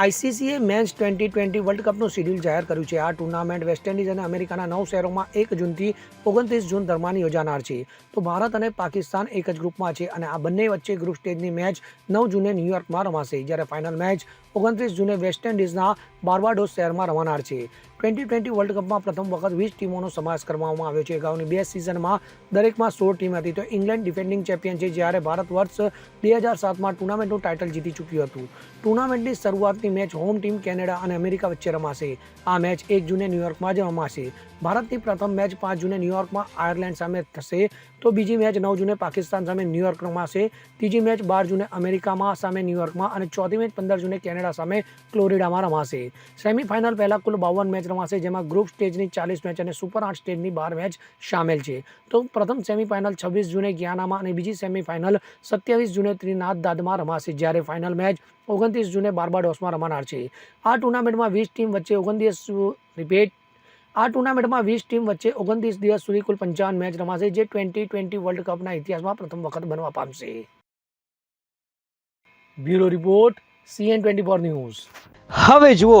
આઈસીસીએ men's twenty twenty world કપનું schedule જાહેર કર્યું છે. આ ટુર્નામેન્ટ વેસ્ટ ઇન્ડિઝ અને અમેરિકાના નવ શહેરોમાં એક જૂનથી ઓગણત્રીસ જૂન દરમિયાન યોજાનાર છે. તો ભારત અને પાકિસ્તાન એક જ ગ્રુપમાં છે અને આ બંને વચ્ચે ગ્રુપ સ્ટેજની મેચ નવ જૂને ન્યૂયોર્કમાં રમાશે, જ્યારે ફાઇનલ મેચ ઓગણત્રીસ જૂને વેસ્ટ ઇન્ડિઝના બાર્બાડોસ શહેરમાં રમાનાર છે. ટ્વેન્ટી ટ્વેન્ટી વર્લ્ડ કપમાં પ્રથમ વખત વીસ ટીમોનો સમાવેશ કરવામાં આવ્યો છે. અગાઉની બે સિઝનમાં દરેકમાં સોળ ટીમ હતી. તો ઇંગ્લેન્ડ ડિફેન્ડિંગ ચેમ્પિયન છે, જ્યારે ભારત વર્ષ બે હજાર સાતમાં ટુર્નામેન્ટનું ટાઇટલ જીતી ચૂક્યું હતું. ટુર્નામેન્ટની શરૂઆતની મેચ હોમ ટીમ કેનેડા અને અમેરિકા વચ્ચે રમાશે. આ મેચ એક જૂને ન્યૂયોર્કમાં જ રમાશે. ભારતની પ્રથમ મેચ પાંચ જૂને ન્યૂયોર્કમાં આયર્લેન્ડ સામે થશે. તો બીજી મેચ નવ જૂને પાકિસ્તાન સામે ન્યૂયોર્ક રમાશે. ત્રીજી મેચ બાર જૂને અમેરિકામાં સામે ન્યૂયોર્કમાં અને ચોથી મેચ પંદર જૂને કેનેડા સામે ફ્લોરિડામાં રમાશે. સેમીફાઇનલ પહેલાં કુલ બાવન મેચ રમાશે જેમાં ગ્રુપ સ્ટેજની ચાલીસ મેચ અને સુપર આઠ સ્ટેજની બાર મેચ સામેલ છે. તો પ્રથમ સેમીફાઇનલ છવ્વીસ જૂને ગિયાનામાં અને બીજી સેમીફાઇનલ સત્યાવીસ જૂને ત્રિનાથ દાદમાં રમાશે, જ્યારે ફાઇનલ મેચ ઓગણત્રીસ જૂને બાર્બાડોસમાં રમાનાર છે. આ ટુર્નામેન્ટમાં વીસ ટીમ વચ્ચે ઓગણત્રીસ રિપીટ આ ટુર્નામેન્ટમાં વીસ ટીમ વચ્ચે ઓગણત્રીસ દિવસ સુધી કુલ પંચાવન મેચ રમાશે, જે ટ્વેન્ટી ટ્વેન્ટી વર્લ્ડ કપના ઇતિહાસમાં પ્રથમ વખત બનવા પામશે. Bureau report CN twenty four news. હવે જુઓ